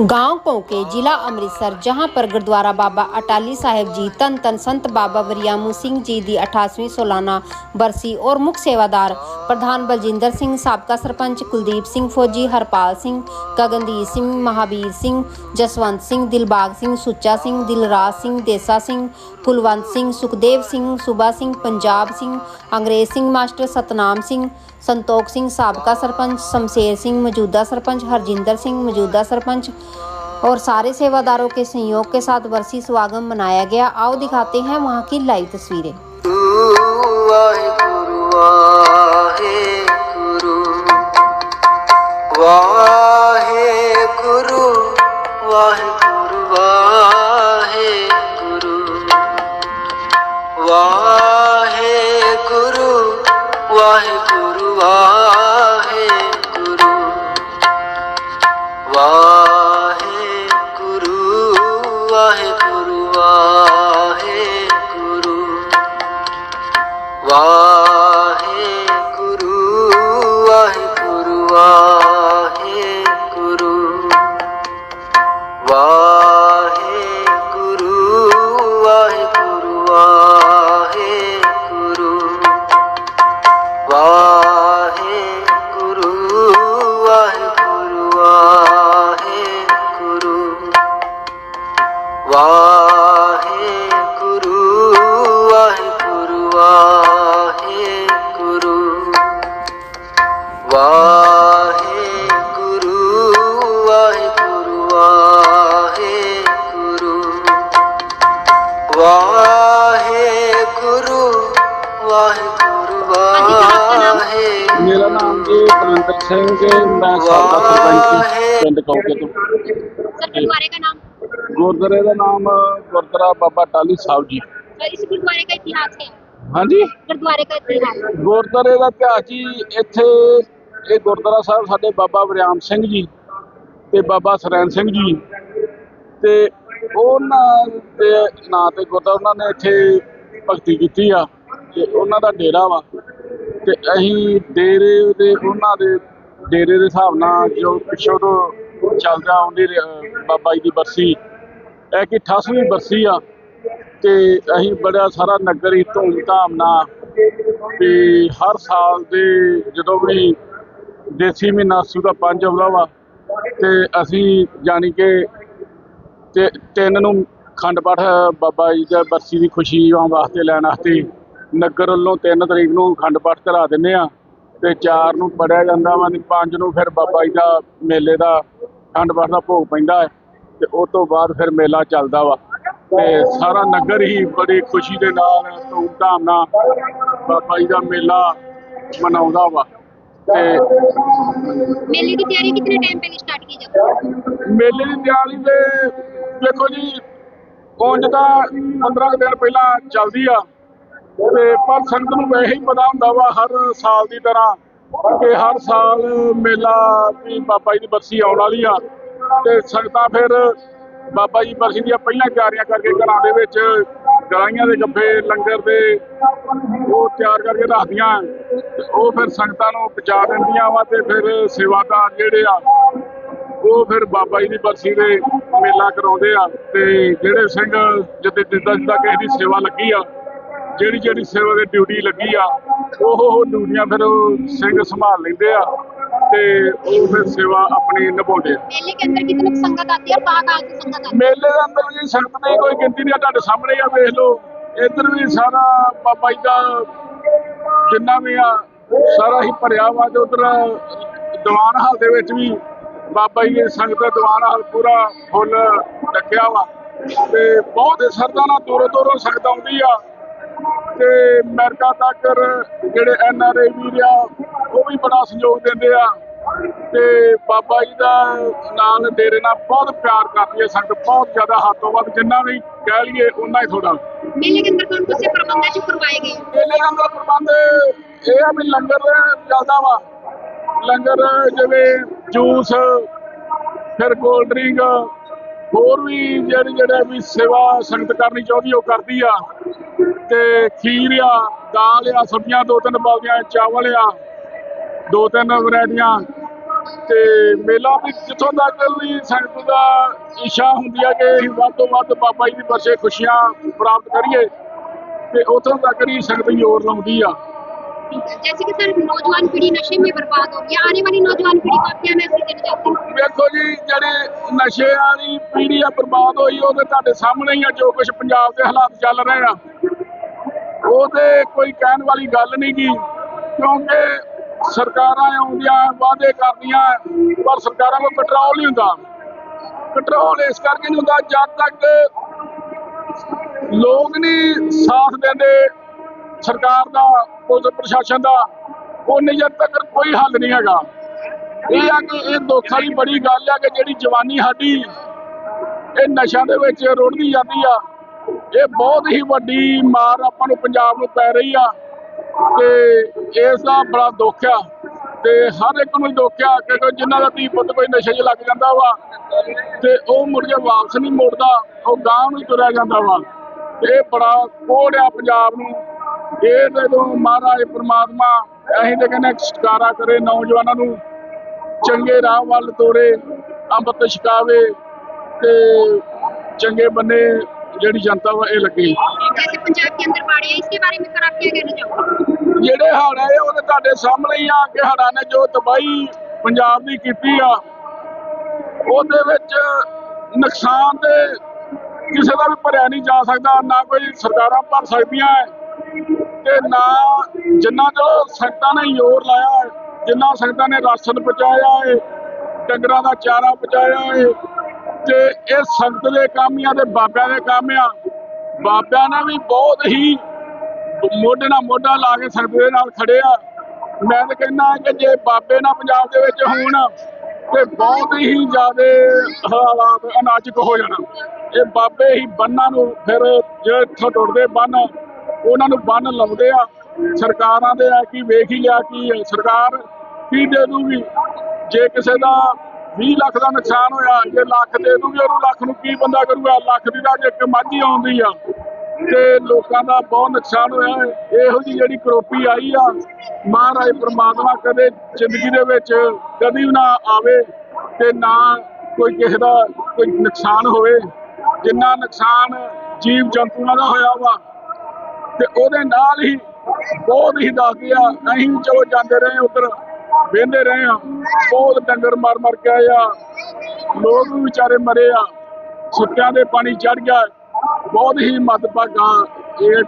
गांव पोके जिला ਅੰਮ੍ਰਿਤਸਰ जहां पर ਗੁਰਦੁਆਰਾ ਬਾਬਾ ਅਟਾਲੀ ਸਾਹਿਬ ਜੀ ਧੰਨ ਧੰਨ ਸੰਤ ਬਾਬਾ ਵਰਿਆਮੂ ਸਿੰਘ ਜੀ ਦੀ 88ਵੀਂ ਸਾਲਾਨਾ ਬਰਸੀ ਔਰ ਮੁੱਖ ਸੇਵਾਦਾਰ ਪ੍ਰਧਾਨ ਬਲਜਿੰਦਰ ਸਿੰਘ ਸਾਬਕਾ ਸਰਪੰਚ ਕੁਲਦੀਪ ਸਿੰਘ ਫੌਜੀ ਹਰਪਾਲ ਸਿੰਘ ਗਗਨਦੀਪ ਸਿੰਘ ਮਹਾਬੀਰ ਸਿੰਘ ਜਸਵੰਤ ਸਿੰਘ ਦਿਲਬਾਗ ਸਿੰਘ ਸੁੱਚਾ ਸਿੰਘ ਦਿਲਰਾਜ ਸਿੰਘ ਦੇਸਾ ਸਿੰਘ ਕੁਲਵੰਤ ਸਿੰਘ ਸੁਖਦੇਵ ਸਿੰਘ ਸੁਬਾ ਸਿੰਘ ਪੰਜਾਬ ਸਿੰਘ ਅੰਗਰੇਜ਼ ਸਿੰਘ ਮਾਸਟਰ ਸਤਨਾਮ ਸਿੰਘ संतोख सिंह साबका सरपंच शमशेर सिंह मौजूदा सरपंच हरजिंदर सिंह मौजूदा सरपंच और सारे सेवादारों के सहयोग के साथ वर्षी स्वागत मनाया गया आओ दिखाते हैं वहाँ की लाइव तस्वीरें ਵਾਹਿਗੁਰੂ ਵਾਹਿਗੁਰੂ ਵਾਹਿਗੁਰੂ Wow. ਨਾਮ ਜੀ ਬਲਵੰਤ ਸਿੰਘ ਮੈਂ ਸਾਬਕਾ ਸਰਪੰਚ ਪਿੰਡ ਕੌਕੇ ਤੋਂ सर गुरुद्वारे का नाम ਗੁਰਦੁਆਰੇ ਦਾ ਨਾਮ ਗੁਰਦੁਆਰਾ ਬਾਬਾ ਟਾਲੀ ਸਾਹਿਬ ਜੀ सर इस गुरुद्वारे का इतिहास क्या है ਹਾਂਜੀ गुरुद्वारे का इतिहास ਗੁਰਦੁਆਰੇ ਦਾ ਇਤਿਹਾਸ ਜੀ ਇੱਥੇ ਇਹ ਗੁਰਦੁਆਰਾ ਸਾਹਿਬ ਸਾਡੇ ਬਾਬਾ ਵਰਿਆਮ ਸਿੰਘ ਜੀ ਤੇ ਬਾਬਾ ਸਰੈਨ ਸਿੰਘ ਜੀ ਤੇ ਉਹਨਾਂ ਦੇ ਨਾਂ ਤੇ ਗੁਰਦੁਆਰਾ ਉਹਨਾਂ ਨੇ ਇੱਥੇ ਭਗਤੀ ਕੀਤੀ ਆ ਤੇ ਉਹਨਾਂ ਦਾ ਡੇਰਾ ਵਾ ਤੇ ਅਸੀਂ ਡੇਰੇ ਦੇ ਉਹਨਾਂ ਦੇ ਡੇਰੇ ਦੇ ਹਿਸਾਬ ਨਾਲ ਜੋ ਪਿੱਛੋਂ ਤੋਂ ਚੱਲਦਾ ਆਉਂਦੀ ਰ- ਬਾਬਾ ਜੀ ਦੀ ਬਰਸੀ, ਇਹ ਕਿ 88ਵੀਂ ਬਰਸੀ ਆ ਤੇ ਅਸੀਂ ਬੜਾ ਸਾਰਾ ਨਗਰ ਹੀ ਧੂਮ ਧਾਮ ਨਾਲ ਤੇ ਹਰ ਸਾਲ ਦੇ ਜਦੋਂ ਵੀ ਦੇਸੀ ਮਹੀਨਾ ਸੂ ਦਾ ਪੰਜ ਆਉਂਦਾ ਵਾ ਤੇ ਅਸੀਂ ਜਾਣੀ ਕਿ ਤੇ ਤਿੰਨ ਨੂੰ ਖੰਡ ਪਾਠ ਬਾਬਾ ਜੀ ਦੀ ਬਰਸੀ ਦੀ ਖੁਸ਼ੀ ਆਉਣ ਵਾਸਤੇ ਲੈਣ ਵਾਸਤੇ ਨਗਰ ਵੱਲੋਂ 3 ਤਰੀਕ ਨੂੰ ਖੰਡ ਪਾਠ ਕਰਾ ਦਿੰਨੇ ਆ ਤੇ 4 ਨੂੰ ਪੜਿਆ ਜਾਂਦਾ ਵਾ ਤੇ 5 ਨੂੰ ਫਿਰ ਬਾਬਾ ਜੀ ਦਾ ਮੇਲੇ ਦਾ ਖੰਡ ਪਾਠ ਦਾ ਭੋਗ ਪੈਂਦਾ ਹੈ ਤੇ ਉਸ ਤੋਂ ਬਾਅਦ ਫਿਰ ਮੇਲਾ ਚੱਲਦਾ ਵਾ ਤੇ ਸਾਰਾ ਨਗਰ ਹੀ ਬੜੀ ਖੁਸ਼ੀ ਦੇ ਨਾਲ ਧੂਮ-ਧਾਮ ਨਾਲ ਬਾਬਾ ਜੀ ਦਾ ਮੇਲਾ ਮਨਾਉਂਦਾ ਵਾ ਤੇ ਮੇਲੇ ਦੀ ਤਿਆਰੀ ਕਿੰਨੇ ਟਾਈਮ ਪਹਿਲੇ ਸਟਾਰਟ ਕੀ ਜਾਂਦੀ ਮੇਲੇ ਦੀ ਤਿਆਰੀ ਤੇ ਦੇਖੋ ਜੀ ਪਹੁੰਚਦਾ 15 ਦਿਨ ਪਹਿਲਾਂ ਚੱਲਦੀ ਆ। ਤੇ ਪਰ ਸੰਗਤ ਨੂੰ ਵੈਸੇ ਹੀ ਪਤਾ ਹੁੰਦਾ ਵਾ ਹਰ ਸਾਲ ਦੀ ਤਰ੍ਹਾਂ ਕਿ ਹਰ ਸਾਲ ਮੇਲਾ ਵੀ ਬਾਬਾ ਜੀ ਦੀ ਬਰਸੀ ਆਉਣ ਵਾਲੀ ਆ। ਤੇ ਸੰਗਤਾਂ ਫਿਰ ਬਾਬਾ ਜੀ ਬਰਸੀ ਦੀਆਂ ਪਹਿਲਾਂ ਤਿਆਰੀਆਂ ਕਰਕੇ ਘਰਾਂ ਦੇ ਵਿੱਚ ਗਲਾਈਆਂ ਦੇ ਗੱਫੇ, ਲੰਗਰ ਦੇ ਉਹ ਤਿਆਰ ਕਰਕੇ ਰੱਖਦੀਆਂ। ਤੇ ਉਹ ਫਿਰ ਸੰਗਤਾਂ ਨੂੰ ਪਹੁੰਚਾ ਦਿੰਦੀਆਂ ਵਾ ਤੇ ਫਿਰ ਸੇਵਾਦਾਰ ਜਿਹੜੇ ਆ, ਉਹ ਫਿਰ ਬਾਬਾ ਜੀ ਦੀ ਬਰਸੀ ਦੇ ਮੇਲਾ ਕਰਾਉਂਦੇ ਆ। ਤੇ ਜਿਹੜੇ ਸਿੰਘ ਜਿੱਦਾਂ ਜਿੱਦਾਂ ਜਿੱਦਾਂ ਕਿਸੇ ਦੀ ਸੇਵਾ ਲੱਗੀ ਆ ਜਿਹੜੀ ਜਿਹੜੀ ਸੇਵਾ ਦੇ ਡਿਊਟੀ ਲੱਗੀ ਆ ਉਹ ਉਹ ਡਿਊਟੀਆਂ ਫਿਰ ਸਿੰਘ ਸੰਭਾਲ ਲੈਂਦੇ ਆ ਤੇ ਉਹ ਫਿਰ ਸੇਵਾ ਆਪਣੀ ਨਿਭਾਉਂਦੇ ਮੇਲੇ ਦੇ ਅੰਦਰ ਕਿਤਨੀ ਸੰਗਤ ਆਤੀ ਹੈ ਬਾਹਰ ਆ ਸੰਗਤ ਆਤੀ ਮੇਲੇ ਦੇ ਅੰਦਰ ਵੀ ਸੰਗਤ ਨਹੀਂ ਕੋਈ ਗਿਣਤੀ ਨਹੀਂ ਤੁਹਾਡੇ ਸਾਹਮਣੇ ਆ ਵੇਖ ਲਓ। ਇੱਧਰ ਵੀ ਸਾਰਾ ਬਾਬਾ ਜੀ ਦਾ ਜਿੰਨਾ ਵੀ ਆ ਸਾਰਾ ਹੀ ਭਰਿਆ ਵਾ ਤੇ ਉਧਰ ਦੀਵਾਨ ਹਾਲ ਦੇ ਵਿੱਚ ਵੀ ਬਾਬਾ ਜੀ ਦੇ ਸੰਗਤ ਦਾ ਦੀਵਾਨ ਹਾਲ ਪੂਰਾ ਫੁੱਲ ਢੱਕਿਆ ਵਾ ਤੇ ਬਹੁਤ ਹੀ ਨਾਲ ਦੂਰੋਂ ਦੂਰੋਂ ਸੰਗਤ ਆਉਂਦੀ ਆ। ਤੇ ਅਮਰੀਕਾ ਤੱਕ ਜਿਹੜੇ ਐਨ ਆਰ ਏ ਵੀਰ ਆ ਉਹ ਵੀ ਬੜਾ ਸਹਿਯੋਗ ਦਿੰਦੇ ਆ। ਤੇ ਬਾਬਾ ਜੀ ਦਾ ਨਾਮ ਡੇਰੇ ਨਾਲ ਬਹੁਤ ਪਿਆਰ ਕਰਦੀ ਹੈ ਸੰਗਤ ਬਹੁਤ ਜ਼ਿਆਦਾ ਹੱਥੋਂ ਵੱਧ ਜਿੰਨਾ ਵੀ ਕਹਿ ਲਈਏ ਉਹਨਾਂ ਹੀ ਥੋੜਾ ਪ੍ਰਬੰਧ ਇਹ ਆ ਵੀ ਲੰਗਰ ਚੱਲਦਾ ਵਾ। ਲੰਗਰ ਜਿਵੇਂ ਜੂਸ ਫਿਰ ਕੋਲਡ ਡਰਿੰਕ ਹੋਰ ਵੀ ਜਿਹੜੀ ਜਿਹੜਾ ਵੀ ਸੇਵਾ ਸੰਗਤ ਕਰਨੀ ਚਾਹੁੰਦੀ ਉਹ ਕਰਦੀ ਆ। ਤੇ ਖੀਰ ਆ ਦਾਲ ਆ ਸਬਜ਼ੀਆਂ ਦੋ ਤਿੰਨ ਬਲਦੀਆਂ ਚਾਵਲ ਆ ਦੋ ਤਿੰਨ ਵੈਰਾਈਟੀਆਂ ਤੇ ਮੇਲਾ ਵੀ ਜਿੱਥੋਂ ਤੱਕ ਵੀ ਸੰਗਤ ਦਾ ਇੱਛਾ ਹੁੰਦੀ ਹੈ ਕਿ ਅਸੀਂ ਵੱਧ ਤੋਂ ਵੱਧ ਬਾਬਾ ਜੀ ਦੀ ਬਰਸੇ ਖੁਸ਼ੀਆਂ ਪ੍ਰਾਪਤ ਕਰੀਏ ਤੇ ਉੱਥੋਂ ਤੱਕ ਹੀ ਸੰਗਤ ਜ਼ੋਰ ਲਾਉਂਦੀ ਆ जैसे कि सर नौजवान पीढ़ी नशे में बर्बाद हो गई आने वाली नौजवान पीढ़ी को आप क्या मैसेज देना चाहते हैं ਵੇਖੋ ਜੀ ਜਿਹੜੇ ਨਸ਼ੇ ਵਾਲੀ ਪੀੜ੍ਹੀ ਆ ਬਰਬਾਦ ਹੋਈ ਉਹਦੇ ਤੁਹਾਡੇ ਸਾਹਮਣੇ ਹੀ ਆ ਜੋ ਕੁਝ ਪੰਜਾਬ ਦੇ ਹਾਲਾਤ ਚੱਲ ਰਹੇ ਆ ਉਹ ਤੇ ਕੋਈ ਕਹਿਣ ਵਾਲੀ ਗੱਲ ਨਹੀਂ ਗੀ ਕਿਉਂਕਿ ਸਰਕਾਰਾਂ ਆਉਂਦੀਆਂ, ਵਾਅਦੇ ਕਰਦੀਆਂ, ਪਰ ਸਰਕਾਰਾਂ ਕੋਲ ਕੰਟਰੋਲ ਨਹੀਂ ਹੁੰਦਾ। ਕੰਟਰੋਲ ਇਸ ਕਰਕੇ ਨਹੀਂ ਹੁੰਦਾ, ਜਦ ਤੱਕ ਲੋਕ ਨਹੀਂ ਸਾਥ ਦਿੰਦੇ ਸਰਕਾਰ ਦਾ, ਪੁਲਿਸ ਪ੍ਰਸ਼ਾਸਨ ਦਾ, ਉਨੀ ਜਦ ਤੱਕ ਕੋਈ ਹੱਲ ਨਹੀਂ ਹੈਗਾ। ਇਹ ਆ ਕਿ ਇਹ ਦੁੱਖ ਵਾਲੀ ਬੜੀ ਗੱਲ ਆ ਕਿ ਜਿਹੜੀ ਜਵਾਨੀ ਸਾਡੀ, ਇਹ ਨਸ਼ਿਆਂ ਦੇ ਵਿੱਚ ਰੁੜਦੀ ਜਾਂਦੀ ਆ। ਇਹ ਬਹੁਤ ਹੀ ਵੱਡੀ ਮਾਰ ਆਪਾਂ ਨੂੰ ਪੰਜਾਬ ਨੂੰ ਪੈ ਰਹੀ ਆ ਤੇ ਇਸ ਦਾ ਬੜਾ ਦੁੱਖ ਆ ਤੇ ਹਰ ਇੱਕ ਨੂੰ ਦੁੱਖ ਆ ਕਿ ਕੋਈ ਜਿਨ੍ਹਾਂ ਦਾ ਧੀ ਪੁੱਤ ਕੋਈ ਨਸ਼ੇ 'ਚ ਲੱਗ ਜਾਂਦਾ ਵਾ ਤੇ ਉਹ ਮੁੜ ਕੇ ਵਾਪਸ ਨਹੀਂ ਮੁੜਦਾ, ਉਹ ਗਾਂ ਨੂੰ ਤੁਰਿਆ ਜਾਂਦਾ ਵਾ। ਇਹ ਬੜਾ ਕੋੜ ਆ ਪੰਜਾਬ ਨੂੰ। ਇਹ ਜਦੋਂ ਮਹਾਰਾਜ ਪ੍ਰਮਾਤਮਾ ਅਸੀਂ ਤੇ ਕਹਿੰਦੇ ਛੁਟਕਾਰਾ ਕਰੇ ਨੌਜਵਾਨਾਂ ਨੂੰ, ਚੰਗੇ ਰਾਹ ਵੱਲ ਤੋਰੇ, ਅੰਮ੍ਰਿਤ ਛਕਾਵੇ ਤੇ ਚੰਗੇ ਬੰਨੇ ਜਿਹੜੀ ਜਨਤਾ ਵਾ ਇਹ ਲੱਗੇ जैसे पंजाब के अंदर बाढ़ है इसके बारे में सर आप क्या कहना चाहोगे ਜਿਹੜੇ ਹੜ੍ਹ ਆਏ ਉਹ ਤੇ ਤੁਹਾਡੇ ਸਾਹਮਣੇ ਹੀ ਆ ਕਿ ਹੜ੍ਹਾਂ ਨੇ ਜੋ ਤਬਾਹੀ ਪੰਜਾਬ ਦੀ ਕੀਤੀ ਆ ਉਹਦੇ ਵਿੱਚ ਨੁਕਸਾਨ ਤੇ ਕਿਸੇ ਦਾ ਵੀ ਭਰਿਆ ਨਹੀਂ ਜਾ ਸਕਦਾ ਨਾ ਕੋਈ ਸਰਕਾਰਾਂ ਭਰ ਸਕਦੀਆਂ ਹੈ ਤੇ ਨਾ ਜਿੰਨਾ ਜੋ ਸੰਗਤਾਂ ਨੇ ਜ਼ੋਰ ਲਾਇਆ ਹੈ ਜਿੰਨਾ ਸੰਗਤਾਂ ਨੇ ਰਾਸ਼ਨ ਪਹੁੰਚਾਇਆ ਹੈ ਡੰਗਰਾਂ ਦਾ ਚਾਰਾ ਪਹੁੰਚਾਇਆ ਹੈ ਤੇ ਇਹ ਸੰਗਤ ਦੇ ਕੰਮ ਆ ਤੇ ਬਾਬਿਆਂ ਦੇ ਕੰਮ ਆ। ਬਾਬਿਆਂ ਨੇ ਵੀ ਬਹੁਤ ਹੀ ਮੋਢੇ ਨਾਲ ਮੋਢਾ ਲਾ ਕੇ ਸੰਗਤ ਦੇ ਨਾਲ ਖੜੇ ਆ। ਮੈਂ ਤਾਂ ਕਹਿੰਦਾ ਕਿ ਜੇ ਬਾਬੇ ਨਾ ਪੰਜਾਬ ਦੇ ਵਿੱਚ ਹੋਣ ਤੇ ਬਹੁਤ ਹੀ ਜ਼ਿਆਦਾ ਹਾਲਾਤ ਅਨਾਜਕ ਹੋ ਜਾਣਾ। ਇਹ ਬਾਬੇ ਹੀ ਬੰਨਾਂ ਨੂੰ ਫਿਰ ਜਿਹੜੇ ਇੱਥੋਂ ਟੁੱਟਦੇ ਬੰਨ, ਉਹਨਾਂ ਨੂੰ ਬੰਨ ਲਾਉਂਦੇ ਆ। ਸਰਕਾਰਾਂ ਦੇ ਆ ਕਿ ਵੇਖ ਹੀ ਲਿਆ ਕਿ ਸਰਕਾਰ ਕੀ ਦੇ ਦੂਗੀ? ਜੇ ਕਿਸੇ ਦਾ 20 ਲੱਖ ਦਾ ਨੁਕਸਾਨ ਹੋਇਆ, ਜੇ ਲੱਖ ਦੇ ਦੂਗੀ, ਉਹਨੂੰ ਲੱਖ ਨੂੰ ਕੀ ਬੰਦਾ ਕਰੂਗਾ? ਲੱਖ ਦੀ ਤਾਂ ਇੱਕ ਮਾਝੀ ਆਉਂਦੀ ਆ। ਤੇ ਲੋਕਾਂ ਦਾ ਬਹੁਤ ਨੁਕਸਾਨ ਹੋਇਆ ਇਹੋ ਜੀ ਜਿਹੜੀ ਕਰੋਪੀ ਆਈ ਆ, ਮਹਾਰਾਜ ਪ੍ਰਮਾਤਮਾ ਕਦੇ ਜ਼ਿੰਦਗੀ ਦੇ ਵਿੱਚ ਕਦੀ ਵੀ ਨਾ ਆਵੇ ਤੇ ਨਾ ਕੋਈ ਕਿਸੇ ਦਾ ਕੋਈ ਨੁਕਸਾਨ ਹੋਵੇ। ਜਿੰਨਾ ਨੁਕਸਾਨ ਜੀਵ ਜੰਤੂਆਂ ਦਾ ਹੋਇਆ ਵਾ, ਤੇ ਉਹਦੇ ਨਾਲ ਹੀ ਬਹੁਤ ਹੀ ਦੱਸਦੇ ਆ ਅਸੀਂ ਜੋ ਜਾਂਦੇ ਰਹੇ ਉਧਰ। ਵੇਂਦੇ ਰਹੇ ਆ ਬਹੁਤ ਡੰਗਰ ਮਰ ਮਰ ਕੇ ਆਏ ਆ। ਲੋਕ ਵੀ ਵਿਚਾਰੇ ਮਰੇ ਆ। ਸੁੱਕਿਆਂ ਦੇ ਪਾਣੀ ਚੜ ਗਿਆ। ਬਹੁਤ ਹੀ ਮਦਭਾਗਾ ਇਹ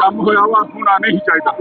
ਕੰਮ ਹੋਇਆ ਵਾ। ਹੋਣਾ ਨਹੀਂ ਚਾਹੀਦਾ।